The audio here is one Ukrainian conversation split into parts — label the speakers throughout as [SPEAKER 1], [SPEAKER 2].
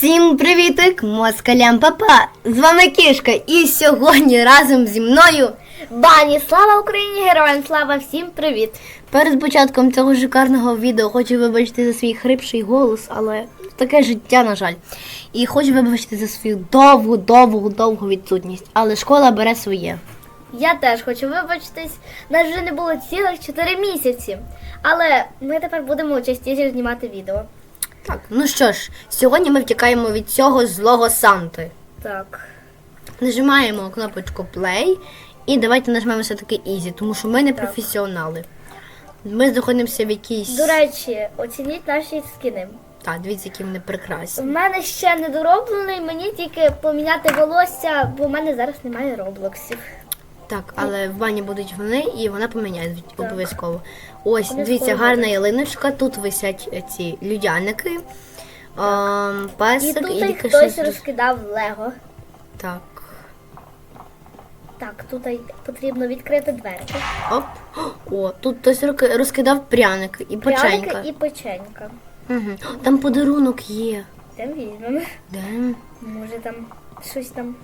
[SPEAKER 1] Всім привітик, москалям папа! З вами Кішка, і сьогодні разом зі мною
[SPEAKER 2] Бані, слава Україні, героям слава, всім привіт!
[SPEAKER 1] перед початком цього шикарного відео хочу вибачити за свій хрипший голос, але таке життя, на жаль. І хочу вибачити за свою довгу, довгу, довгу відсутність. Але школа бере своє.
[SPEAKER 2] Я теж хочу вибачитись. Нас вже не було цілих 4 місяці. Але ми тепер будемо частіше знімати відео.
[SPEAKER 1] Так, ну що ж, сьогодні ми втікаємо від цього злого Санти.
[SPEAKER 2] Так.
[SPEAKER 1] Нажимаємо кнопочку play і давайте нажмемо все-таки easy, тому що ми не професіонали. Ми знаходимося в якійсь.
[SPEAKER 2] До речі, оцініть наші скини.
[SPEAKER 1] Так, дивіться, які вони прекрасні.
[SPEAKER 2] мене ще не дороблений, мені тільки поміняти волосся, бо в мене зараз немає роблоксів.
[SPEAKER 1] Так, але в бані будуть вони і вона поміняє обов'язково. Ось, дивіться, гарна ялиночка. Тут висять ці людяники. Ем,
[SPEAKER 2] І
[SPEAKER 1] песик
[SPEAKER 2] тут
[SPEAKER 1] і
[SPEAKER 2] хтось
[SPEAKER 1] щось
[SPEAKER 2] розкидав Лего.
[SPEAKER 1] Так.
[SPEAKER 2] Так, тут потрібно відкрити дверки.
[SPEAKER 1] Оп. О, тут хтось розкидав пряники і печенька.
[SPEAKER 2] Пряники і печенька.
[SPEAKER 1] Угу. Там подарунок є.
[SPEAKER 2] Там візьмемо.
[SPEAKER 1] Де?
[SPEAKER 2] Може там щось там.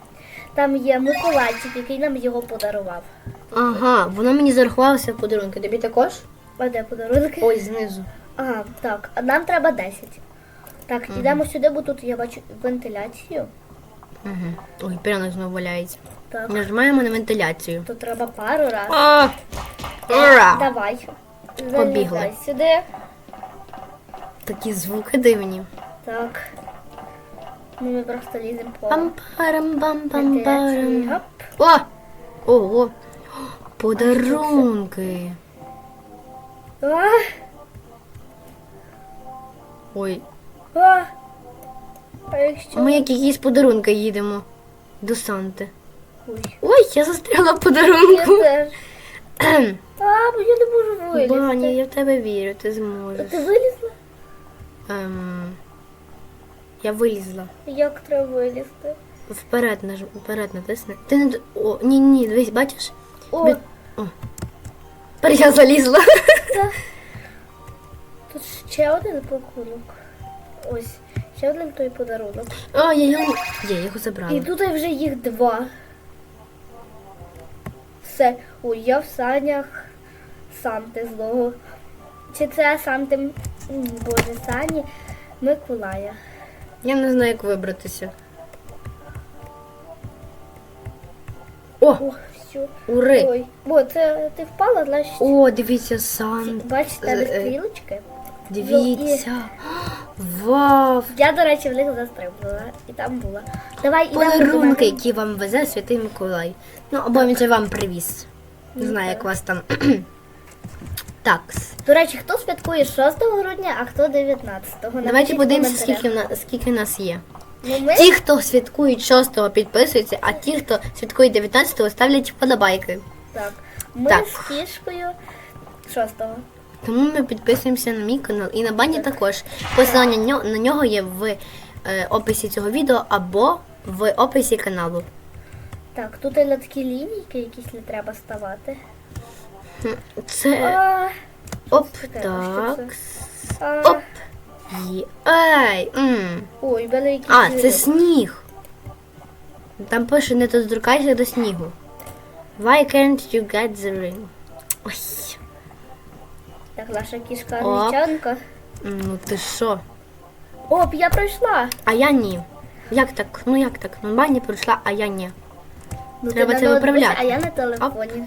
[SPEAKER 2] Там є Миколайчик, який нам його подарував.
[SPEAKER 1] Ага, воно мені зарахувалося в подарунки. Тобі також?
[SPEAKER 2] А де подарунки?
[SPEAKER 1] Ось знизу.
[SPEAKER 2] Ага, так. А нам треба 10. Так, йдемо сюди, бо тут я бачу вентиляцію.
[SPEAKER 1] Угу. Ой, пряник знову валяється.
[SPEAKER 2] Так.
[SPEAKER 1] Нажимаємо на вентиляцію.
[SPEAKER 2] Тут треба пару разів.
[SPEAKER 1] А! Ура!
[SPEAKER 2] Давай.
[SPEAKER 1] Побігли.
[SPEAKER 2] Залізай сюди.
[SPEAKER 1] Такі звуки дивні.
[SPEAKER 2] Так. Ну, ми просто ліземо по
[SPEAKER 1] Пам-парам,
[SPEAKER 2] вентиляції.
[SPEAKER 1] пам-пам-парам.
[SPEAKER 2] Гоп.
[SPEAKER 1] О! Ого! Подарунки.
[SPEAKER 2] А,
[SPEAKER 1] Ой,
[SPEAKER 2] а. А якщо...
[SPEAKER 1] ми як якісь подарунки їдемо до Санти.
[SPEAKER 2] Ой.
[SPEAKER 1] Ой, я застряла в
[SPEAKER 2] Я
[SPEAKER 1] подарунку.
[SPEAKER 2] теж. А, бо я не можу вилізти.
[SPEAKER 1] Баня, я в тебе вірю, ти
[SPEAKER 2] А. Ти вилізла?
[SPEAKER 1] Ем, я вилізла.
[SPEAKER 2] Як треба вилізти?
[SPEAKER 1] Вперед наж... вперед натисни. Ти не О, ні, ні, дивись, бачиш?
[SPEAKER 2] О,
[SPEAKER 1] Бі- О. Тепер я залізла.
[SPEAKER 2] тут ще один пакунок. Ось, ще один той подарунок.
[SPEAKER 1] О, я його. Є, його
[SPEAKER 2] І тут вже їх два. Все. Ой, я в санях Санти злого. Чи це Санти, боже, Сані Миколая.
[SPEAKER 1] Я не знаю, як вибратися. О,
[SPEAKER 2] О, все.
[SPEAKER 1] ури!
[SPEAKER 2] Ой, о, це ти впала, значить.
[SPEAKER 1] О, дивіться, сан.
[SPEAKER 2] Бачиш, тебе
[SPEAKER 1] Е,
[SPEAKER 2] стрілочки.
[SPEAKER 1] Дивіться. Вау!
[SPEAKER 2] Я, до речі, в них застрибнула. І там була. Давай
[SPEAKER 1] Подарунки, які вам везе Святий Миколай. Ну, або він це вам привіз. Не знаю, як вас там. Так.
[SPEAKER 2] До речі, хто святкує 6 грудня, а хто 19-го?
[SPEAKER 1] Давайте подивимося, скільки, в нас, скільки нас є.
[SPEAKER 2] Ну, ми...
[SPEAKER 1] Ті, хто святкують 6 підписуються, а ті, хто святкує 19-го, ставлять вподобайки.
[SPEAKER 2] Так. Ми
[SPEAKER 1] Так.
[SPEAKER 2] з кішкою 6-го.
[SPEAKER 1] Тому ми підписуємося на мій канал і на бані також. Посилання на нього є в е, описі цього відео або в описі каналу.
[SPEAKER 2] Так, тут і на такі лінійки якісь не треба ставати.
[SPEAKER 1] Це
[SPEAKER 2] А,
[SPEAKER 1] оп, так. Є. М.
[SPEAKER 2] Ой, великий
[SPEAKER 1] А, це
[SPEAKER 2] сніг.
[SPEAKER 1] Там пише не доторкайся до снігу. Why can't you get the ring? Ой.
[SPEAKER 2] Так, наша кішка
[SPEAKER 1] Оп.
[SPEAKER 2] англічанка.
[SPEAKER 1] Ну ти що?
[SPEAKER 2] Оп, я пройшла.
[SPEAKER 1] А я ні. Як так? Ну як так? Ну бані пройшла, а я ні.
[SPEAKER 2] Ну,
[SPEAKER 1] Треба це
[SPEAKER 2] на
[SPEAKER 1] виправляти.
[SPEAKER 2] А я на телефоні.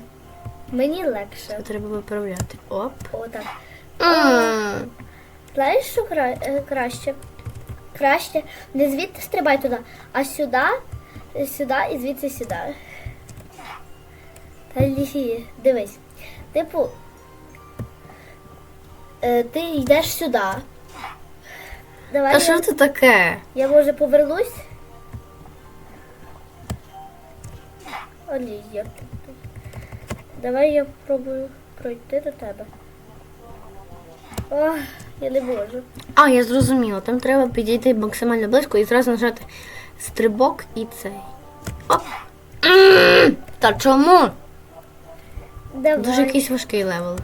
[SPEAKER 2] Мені легше.
[SPEAKER 1] Це треба виправляти. Оп.
[SPEAKER 2] О, так.
[SPEAKER 1] М.
[SPEAKER 2] Знаєш, що кра... е, краще? Краще не звідти стрибай туди, а сюди, сюди і звідси сюди. Та лі, дивись. Типу, е, ти йдеш сюди. Давай
[SPEAKER 1] А
[SPEAKER 2] я,
[SPEAKER 1] що це таке?
[SPEAKER 2] я може повернусь. Олі, як? Давай я спробую пройти до тебе. Ох, я не можу.
[SPEAKER 1] А, я зрозуміла. Там треба підійти максимально близько і зразу нажати стрибок і цей. Оп. Та чому?
[SPEAKER 2] Давай.
[SPEAKER 1] Дуже якийсь важкий левел.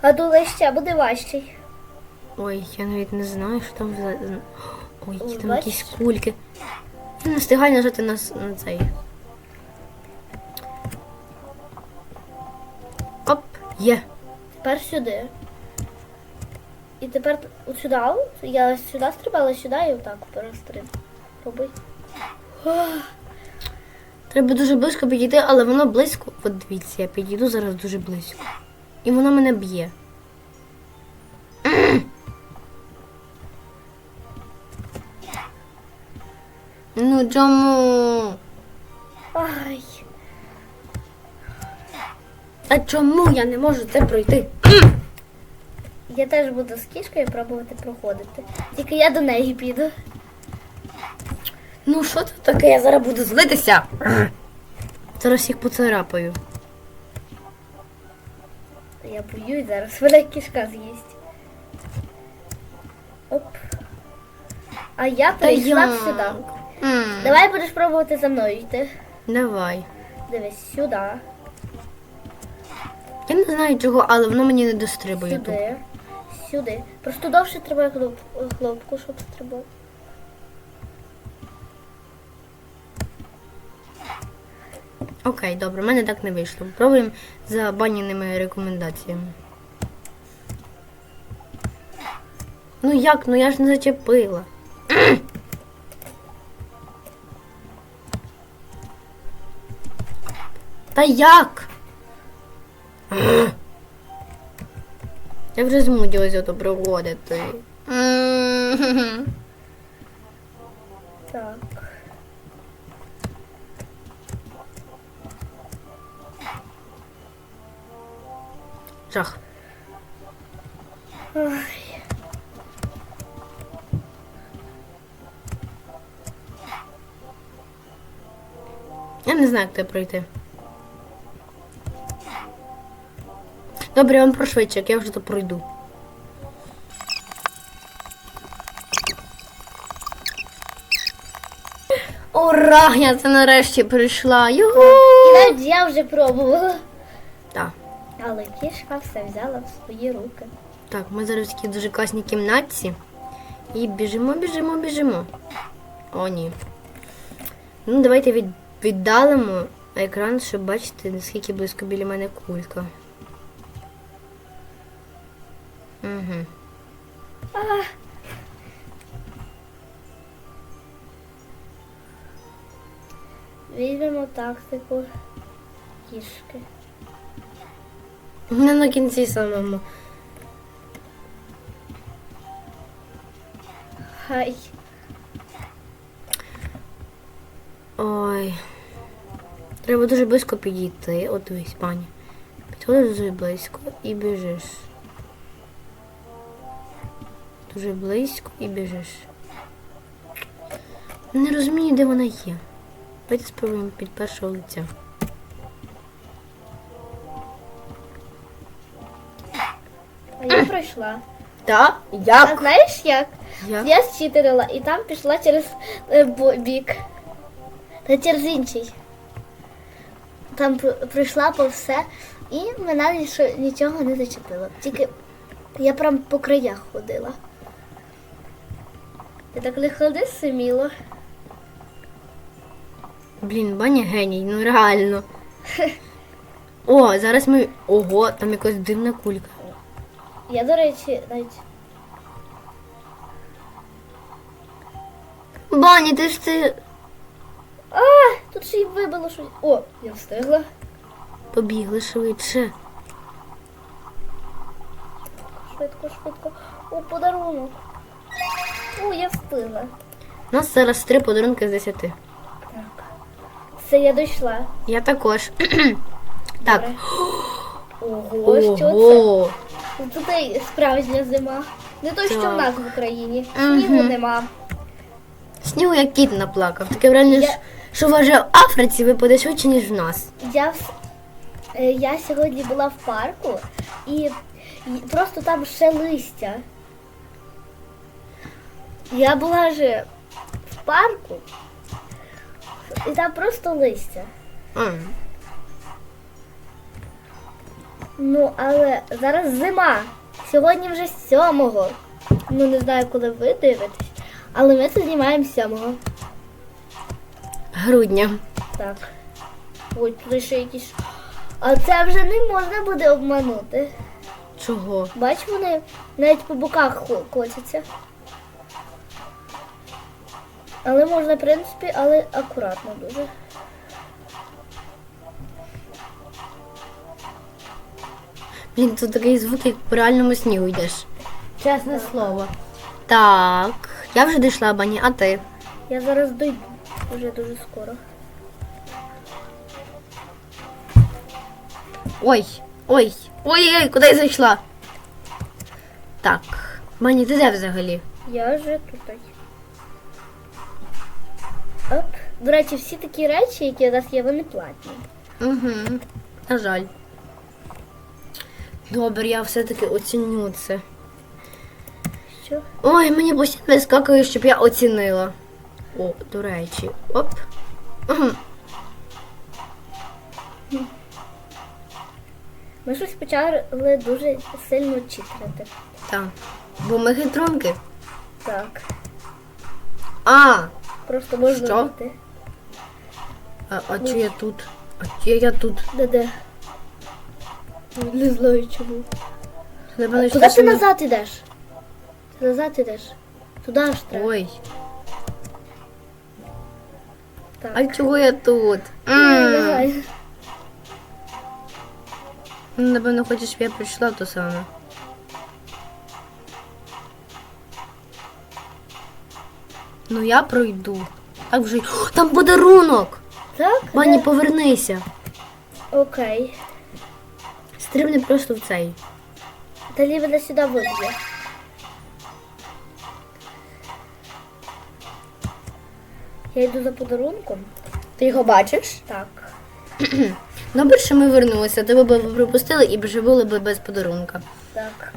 [SPEAKER 2] А думаю, ще буде важчий.
[SPEAKER 1] Ой, я навіть не знаю, що там за. Ой, які там якісь кульки. Не встигай нажати на, на цей. Є.
[SPEAKER 2] Тепер сюди. І тепер от сюди. Я сюди стрибала, сюди і отак перестриб. Роби.
[SPEAKER 1] Треба дуже близько підійти, але воно близько. От дивіться, я підійду зараз дуже близько. І воно мене б'є. Ну чому?
[SPEAKER 2] Ай.
[SPEAKER 1] А чому я не можу це пройти?
[SPEAKER 2] Я теж буду з кішкою пробувати проходити. Тільки я до неї піду.
[SPEAKER 1] Ну що це таке? Я зараз буду злитися. Зараз їх поцарапаю.
[SPEAKER 2] Я боюсь зараз, мене кішка з'їсть. Оп. А я прийшла
[SPEAKER 1] як?
[SPEAKER 2] сюди.
[SPEAKER 1] М,
[SPEAKER 2] Давай будеш пробувати за мною йти.
[SPEAKER 1] Давай.
[SPEAKER 2] Дивись, сюди,
[SPEAKER 1] Я не знаю чого, але воно мені не дострибує тут.
[SPEAKER 2] сюди, сюди. Просто довше треба хлоп, хлопку, щоб стрибав.
[SPEAKER 1] Окей, добре, в мене так не вийшло. Пробуємо за баняними рекомендаціями. Ну як? Ну я ж не зачепила. Та як? Я вже змудилася то проводити.
[SPEAKER 2] Так.
[SPEAKER 1] Жах.
[SPEAKER 2] Ой.
[SPEAKER 1] Я не знаю, як це пройти. Добре, я вам про швидчик, я вже то пройду. Ура! Я це нарешті прийшла. Югу!
[SPEAKER 2] І навіть я вже пробувала.
[SPEAKER 1] Так,
[SPEAKER 2] Але кішка все взяла в свої руки.
[SPEAKER 1] так, ми зараз в такій дуже класній кімнатці. І біжимо, біжимо, біжимо. О, ні. Ну, давайте від, віддалимо екран, щоб бачити, наскільки близько біля мене кулька. Угу.
[SPEAKER 2] А, Візьмемо тактику кішки.
[SPEAKER 1] Не на кінці самому.
[SPEAKER 2] Хай.
[SPEAKER 1] Ой. Треба дуже близько підійти. От дивись, пані. Підходиш дуже близько і біжиш. Дуже близько і біжиш. Не розумію, де вона є. Давайте спробуємо під першого лиця.
[SPEAKER 2] А я пройшла.
[SPEAKER 1] Так?
[SPEAKER 2] А знаєш як?
[SPEAKER 1] Як?
[SPEAKER 2] Я зчитерила і там пішла через е, бо- бік. Та через інший. Там пр- пройшла по все і мене ніщо- нічого не зачепило. Тільки я прям по краях ходила. Ти так не ходи симіло.
[SPEAKER 1] Блін, баня геній, ну реально. О, зараз ми. Ого, там якась дивна кулька.
[SPEAKER 2] Я, до речі, навіть.
[SPEAKER 1] Бані, ти ж ти
[SPEAKER 2] А, тут ще й вибило щось. О, я встигла.
[SPEAKER 1] побігли швидше.
[SPEAKER 2] Швидко, швидко. О, подарунок. О, я встигла.
[SPEAKER 1] У нас зараз три подарунки з десяти.
[SPEAKER 2] Так. Все, я дійшла.
[SPEAKER 1] Я також. так.
[SPEAKER 2] Добре. Ого, що це?
[SPEAKER 1] Ого.
[SPEAKER 2] Тут і справжня зима. Не то, що в нас в Україні.
[SPEAKER 1] Мгм.
[SPEAKER 2] Снігу нема.
[SPEAKER 1] Снігу як кіт наплакав. Таке враження,
[SPEAKER 2] Я-
[SPEAKER 1] що- що вважає в Африці випаде швидше, ніж в нас.
[SPEAKER 2] Я, вс- е, я сьогодні була в парку і, і просто там ще листя. Я була ж в парку, і там просто листя.
[SPEAKER 1] А,
[SPEAKER 2] Ну, але зараз зима. Сьогодні вже сьомого. Ну, не знаю, коли ви дивитесь. Але ми це знімаємо 7
[SPEAKER 1] Грудня.
[SPEAKER 2] Так. Ой, тут ще якісь. А це вже не можна буде обманути.
[SPEAKER 1] Чого?
[SPEAKER 2] Бач, вони навіть по боках котяться. Але можна, в принципі, але акуратно дуже.
[SPEAKER 1] Блін, тут такий звук, як по реальному снігу йдеш. Чесне слово. Так, я вже дійшла, Бані, а ти?
[SPEAKER 2] Я зараз дойду вже дуже скоро.
[SPEAKER 1] Ой, ой, ой, ой, куди я зайшла? Так, Бані, ти де взагалі?
[SPEAKER 2] Я вже тут. Оп. До речі, всі такі речі, які у нас є, вони платні.
[SPEAKER 1] Угу. На жаль. Добре, я все-таки оціню це.
[SPEAKER 2] Що?
[SPEAKER 1] Ой, мені постійно вискакує, щоб я оцінила. О, до речі. Оп.
[SPEAKER 2] Ми щось почали дуже сильно читрити.
[SPEAKER 1] Так. Бо ми хитрунки.
[SPEAKER 2] Так.
[SPEAKER 1] А,
[SPEAKER 2] Просто можна
[SPEAKER 1] Що?
[SPEAKER 2] бути.
[SPEAKER 1] а, а чи я тут? А чи я тут?
[SPEAKER 2] Де-де? Не знаю чому.
[SPEAKER 1] Напевно,
[SPEAKER 2] Куди ти назад ідеш? Ти назад ідеш. Туди ж треба.
[SPEAKER 1] Ой,
[SPEAKER 2] Так.
[SPEAKER 1] а чого я тут? М. Ну, Напевно, хочеш, щоб я прийшла то саме. Ну я пройду. Так вже. О, там подарунок!
[SPEAKER 2] Так?
[SPEAKER 1] Мані, повернися.
[SPEAKER 2] Окей.
[SPEAKER 1] Стрибни просто в цей.
[SPEAKER 2] Далі мене сюди виб'є. Я йду за подарунком.
[SPEAKER 1] Ти його бачиш?
[SPEAKER 2] Так.
[SPEAKER 1] Добре, що ми вернулися, тебе б пропустили і вже були б без подарунка.
[SPEAKER 2] Так.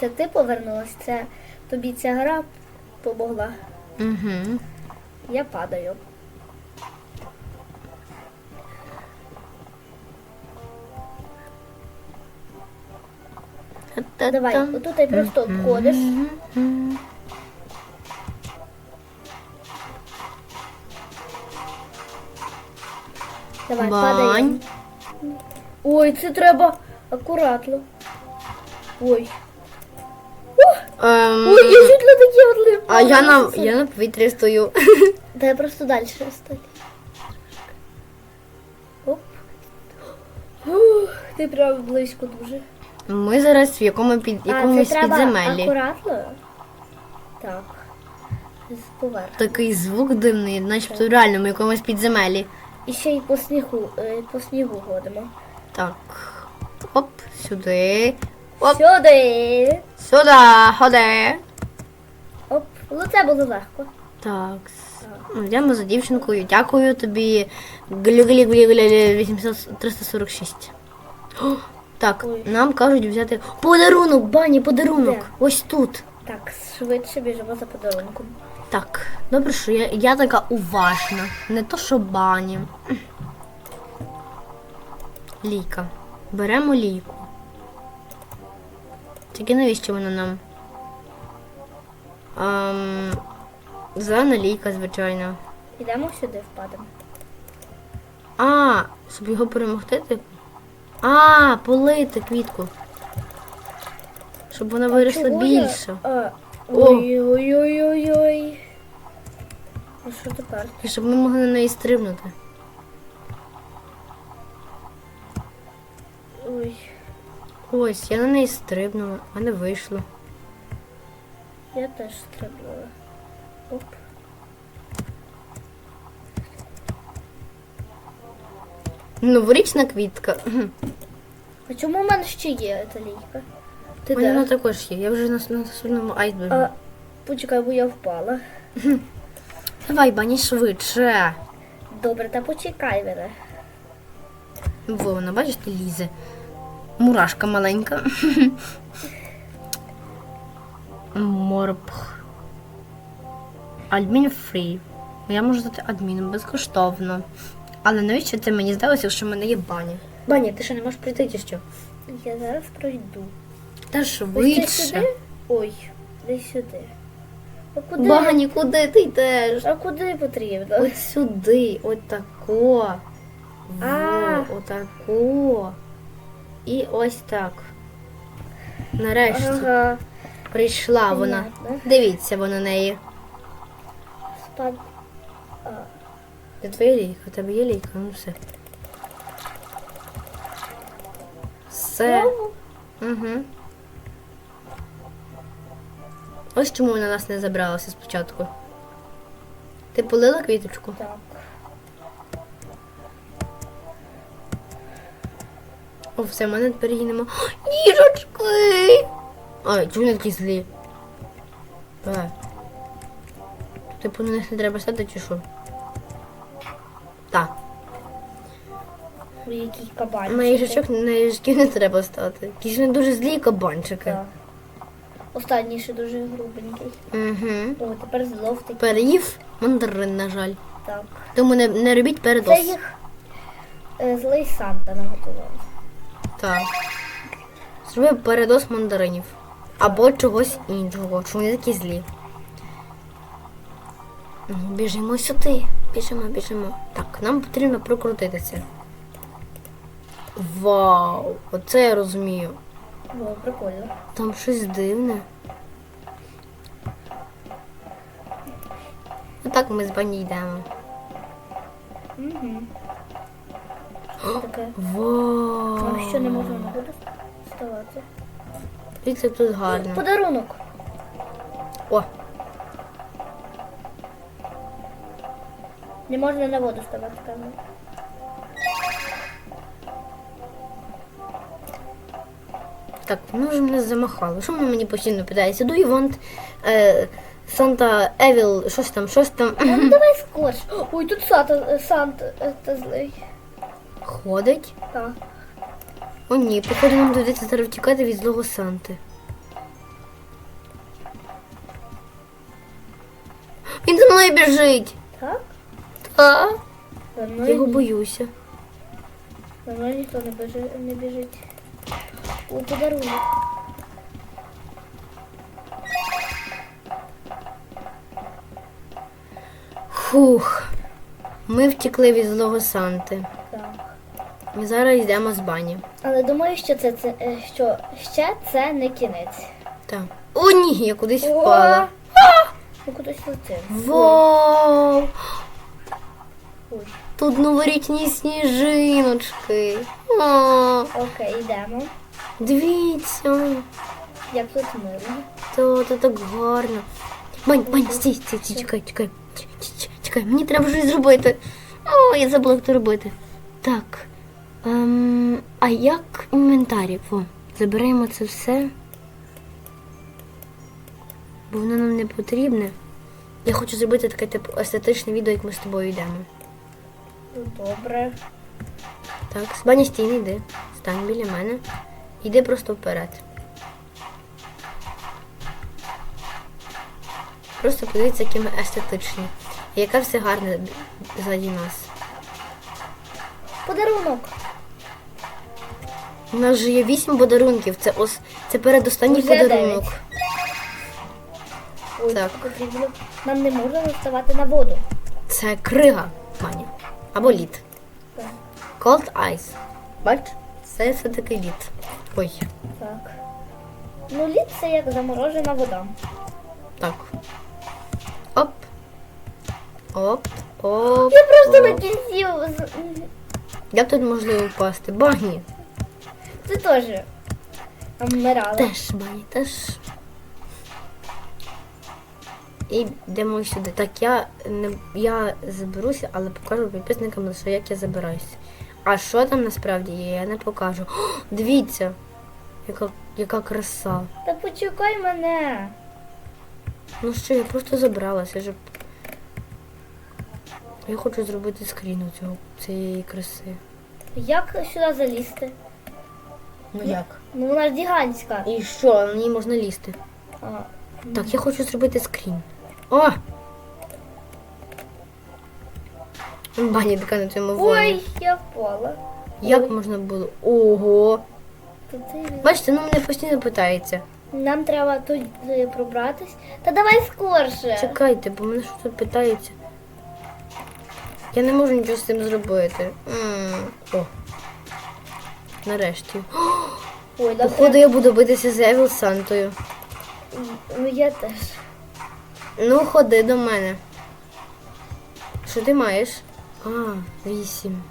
[SPEAKER 2] Це ти повернулась, це тобі ця гра помогла.
[SPEAKER 1] Угу.
[SPEAKER 2] Я падаю. Давай, отут ти просто обходиш. Давай, падай. Ой, це треба акуратно. Ой.
[SPEAKER 1] Ем,
[SPEAKER 2] Ой, я чуть не такі отлив.
[SPEAKER 1] а я на, я на повітрі стою.
[SPEAKER 2] Та я просто далі стою. Оп. Ух, ти прям близько дуже.
[SPEAKER 1] Ми зараз в якому під якомусь
[SPEAKER 2] це треба
[SPEAKER 1] підземеллі.
[SPEAKER 2] акуратно. Так. З поверху.
[SPEAKER 1] Такий звук дивний, начебто реально в якомусь підземеллі.
[SPEAKER 2] І ще й по снігу, е, по снігу ходимо.
[SPEAKER 1] Так. Оп, сюди. Оп,
[SPEAKER 2] Сюди.
[SPEAKER 1] сюди, ходи.
[SPEAKER 2] Оп. Ну це було легко.
[SPEAKER 1] Так. Йдемо за дівчинкою. Дякую тобі. Глі-глі-глі-глі 800 346. О, Так,
[SPEAKER 2] Ой.
[SPEAKER 1] нам кажуть взяти подарунок, бані, подарунок.
[SPEAKER 2] Де?
[SPEAKER 1] Ось тут.
[SPEAKER 2] Так, швидше біжимо за подарунком.
[SPEAKER 1] Так, добре, що я, я така уважна. Не то, що бані. Ліка. Беремо ліку. Тільки навіщо вона нам? Ем, зелена ліка, звичайно.
[SPEAKER 2] Йдемо сюди, впадемо.
[SPEAKER 1] А, щоб його перемогти, типу? А, полити квітку. Щоб вона виросла більше.
[SPEAKER 2] Ой-ой-ой-ой-ой. Ну що тепер?
[SPEAKER 1] І щоб ми могли на неї стрибнути.
[SPEAKER 2] Ой,
[SPEAKER 1] Ось, я на неї стрибнула, а не вийшло.
[SPEAKER 2] я теж стрибнула. Оп.
[SPEAKER 1] Новорічна квітка.
[SPEAKER 2] А чому в мене ще є ця лійка? Ти
[SPEAKER 1] У мене вона
[SPEAKER 2] де?
[SPEAKER 1] також є. Я вже на, на наступному айсбергу.
[SPEAKER 2] А, почекай, бо я впала.
[SPEAKER 1] Давай, бані швидше.
[SPEAKER 2] Добре, та почекай мене.
[SPEAKER 1] Во, вона, бачите, лізе. Мурашка маленька. Морб. Адмін фрі. Я можу стати адміном безкоштовно. Але навіщо це мені здалося, що в мене є баня? Баня, ти ще не можеш прийти чи що?
[SPEAKER 2] Я зараз пройду.
[SPEAKER 1] Та
[SPEAKER 2] Ось
[SPEAKER 1] швидше.
[SPEAKER 2] сюди? Ой, десь сюди. А куди?
[SPEAKER 1] Бані, куди ти йдеш?
[SPEAKER 2] А куди потрібно?
[SPEAKER 1] От сюди, от тако.
[SPEAKER 2] А.
[SPEAKER 1] Во, отако. І ось так. Нарешті
[SPEAKER 2] Ага.
[SPEAKER 1] прийшла вона.
[SPEAKER 2] Понятно.
[SPEAKER 1] Дивіться вона неї.
[SPEAKER 2] Спад...
[SPEAKER 1] Це твоя лійка, у тебе є лійка, ну все. Все. Угу. Ось чому вона нас не забралася спочатку. Ти полила квіточку?
[SPEAKER 2] Так.
[SPEAKER 1] О, все, мене тепер її нема. О, Ніжочки! Ой, чому вони такі злі? Давай. Типу на них не треба стати чи що? Так.
[SPEAKER 2] Ой, який кабанчик.
[SPEAKER 1] На їжачок на їжачків не треба стати. Якісь вони дуже злі кабанчики.
[SPEAKER 2] Так. Останній ще дуже грубенький.
[SPEAKER 1] Угу.
[SPEAKER 2] О, тепер жовтий.
[SPEAKER 1] Переїв мандарин, на жаль.
[SPEAKER 2] Так.
[SPEAKER 1] Тому не, не робіть передос.
[SPEAKER 2] Це їх е, злий Санта наготував.
[SPEAKER 1] Так. Зробив передос мандаринів. Або чогось іншого, що вони такі злі. Ну, біжимо сюди. Біжимо, біжимо. Так, нам потрібно прокрутитися. Вау! Оце я розумію.
[SPEAKER 2] Було прикольно.
[SPEAKER 1] Там щось дивне. Отак ми з бані йдемо.
[SPEAKER 2] Угу. Таке.
[SPEAKER 1] Вау!
[SPEAKER 2] Що не можна на воду ставати.
[SPEAKER 1] Дивіться, тут гарно.
[SPEAKER 2] Подарунок.
[SPEAKER 1] О,
[SPEAKER 2] Не можна на воду ставати камеру.
[SPEAKER 1] так, воно вже мене замахало. Що воно мені постійно питається? Do you want е, Santa Evil, щось там, щось там.
[SPEAKER 2] Ну, давай скорш. Ой, тут Санта, Санта е, злий.
[SPEAKER 1] Ходить.
[SPEAKER 2] Так.
[SPEAKER 1] О ні, походу нам доведеться зараз втікати від злого Санти. Він за мною біжить.
[SPEAKER 2] Так?
[SPEAKER 1] А,
[SPEAKER 2] За
[SPEAKER 1] я
[SPEAKER 2] мною,
[SPEAKER 1] його
[SPEAKER 2] ні-
[SPEAKER 1] боюся.
[SPEAKER 2] за мною ніхто не біжить. Не біжить. Ой, подарунок.
[SPEAKER 1] Фух. Ми втекли від злого Санти. І зараз йдемо з бані.
[SPEAKER 2] Але думаю, що це, це е, що ще це не кінець.
[SPEAKER 1] Так. О, ні, я кудись впала.
[SPEAKER 2] Ну кудись летим.
[SPEAKER 1] Вау!
[SPEAKER 2] Ой.
[SPEAKER 1] Тут новорічні сніжиночки. О,
[SPEAKER 2] Окей, йдемо.
[SPEAKER 1] дивіться.
[SPEAKER 2] Як тут мило.
[SPEAKER 1] То, то так гарно. Бань, бань, стій, стій, стій, чекай, чекай. Чекай, мені треба щось зробити. О, я забула, як це робити. Так. Ем, а як інвентарі? О, заберемо це все. Бо воно нам не потрібне. Я хочу зробити таке типу естетичне відео, як ми з тобою йдемо.
[SPEAKER 2] Ну, Добре.
[SPEAKER 1] Так, стій, не йди. Стань біля мене. Йди просто вперед. Просто подивіться, які ми естетичні. Яка все гарне ззаді нас.
[SPEAKER 2] Подарунок.
[SPEAKER 1] У нас же є вісім подарунків. Це ос це передостанній
[SPEAKER 2] Вже
[SPEAKER 1] подарунок.
[SPEAKER 2] Ой,
[SPEAKER 1] Так.
[SPEAKER 2] потрібно. Нам не можна ставати на воду.
[SPEAKER 1] Це крига, Маня. Або лід.
[SPEAKER 2] Так.
[SPEAKER 1] Cold ice. Бач? Це все-таки лід. Ой,
[SPEAKER 2] Так. Ну, лід це як заморожена вода.
[SPEAKER 1] так. Оп. Оп. Оп.
[SPEAKER 2] Я просто
[SPEAKER 1] оп.
[SPEAKER 2] на кінці. з-
[SPEAKER 1] Як тут можливо впасти? Бані.
[SPEAKER 2] Ти теж вмирала.
[SPEAKER 1] Теж, бані, теж. І йдемо сюди. Так, я не я заберуся, але покажу підписникам лише як я забираюся. А що там насправді є, я не покажу. О, дивіться, яка, яка краса.
[SPEAKER 2] Та почекай мене.
[SPEAKER 1] Ну що, я просто забралася. Я, ж... я хочу зробити скрін у цього цієї краси.
[SPEAKER 2] Як сюди залізти?
[SPEAKER 1] Ну як?
[SPEAKER 2] Ну вона ж гігантська.
[SPEAKER 1] І що, на ній можна лізти?
[SPEAKER 2] А,
[SPEAKER 1] Так, я хочу зробити скрін. О! Бані така на цьому воні.
[SPEAKER 2] Ой, я впала.
[SPEAKER 1] Як можна було? Ого!
[SPEAKER 2] Та ти-
[SPEAKER 1] Бачите, ну мене постійно питається.
[SPEAKER 2] Нам треба тут е, пробратись. Та давай скорше.
[SPEAKER 1] Чекайте, бо мене що тут питаються. Я не можу нічого з цим зробити. М, О. Нарешті.
[SPEAKER 2] Ой, да
[SPEAKER 1] Походу я буду битися з Евіл Сантою.
[SPEAKER 2] Ну я теж.
[SPEAKER 1] Ну, ходи до мене. Що ти маєш? А, вісім.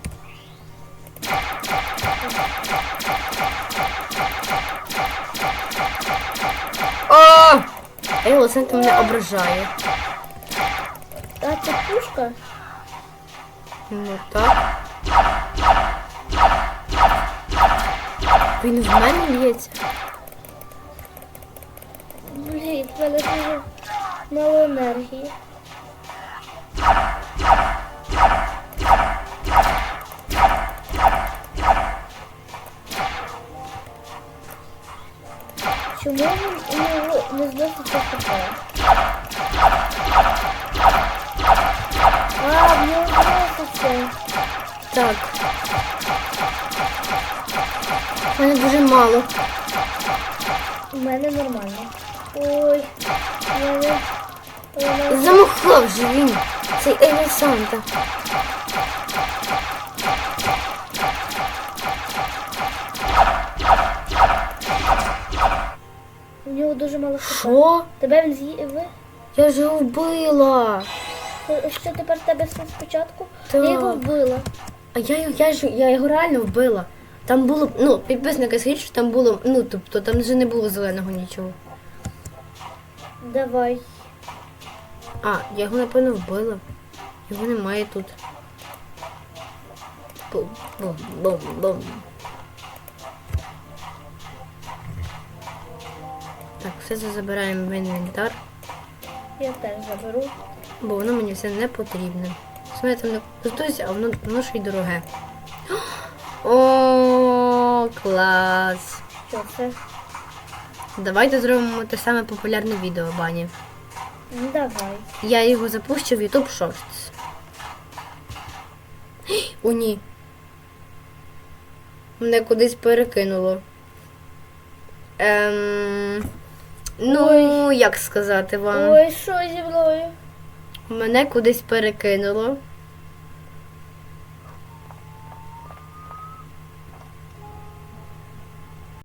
[SPEAKER 1] О! Евіл Санта мене ображає.
[SPEAKER 2] А це пушка?
[SPEAKER 1] Ну так. Він в мене б'ється.
[SPEAKER 2] Блін, в мене дуже мало енергії. Чому він нього не зноситься хп? А, в нього зноситься.
[SPEAKER 1] Так. У мене дуже мало.
[SPEAKER 2] У мене нормально. Ой, у мене...
[SPEAKER 1] Замахав же він. Цей Евіл Санта.
[SPEAKER 2] У нього дуже мало хп.
[SPEAKER 1] Що?
[SPEAKER 2] Тебе він з'їв?
[SPEAKER 1] Я ж його вбила.
[SPEAKER 2] Що тепер тебе все спочатку?
[SPEAKER 1] Так.
[SPEAKER 2] Я його вбила.
[SPEAKER 1] А я, я, ж, я його реально вбила. Там було, ну, підписники скажіть, що там було, ну, тобто там вже не було зеленого нічого.
[SPEAKER 2] Давай.
[SPEAKER 1] А, я його напевно вбила. Його немає тут. Бум, бум, бум, бум. Так, все це забираємо в інвентар,
[SPEAKER 2] Я теж заберу.
[SPEAKER 1] бо воно мені все не потрібне. Що я там не користуюся, а воно, воно ж й дороге. О, клас!
[SPEAKER 2] Що це?
[SPEAKER 1] Давайте зробимо те саме популярне відео, Бані.
[SPEAKER 2] Ну давай.
[SPEAKER 1] Я його запущу в YouTube Shorts. О, ні. Мене кудись перекинуло. Ем, ну, як сказати вам?
[SPEAKER 2] Ой, що зі мною?
[SPEAKER 1] Мене кудись перекинуло.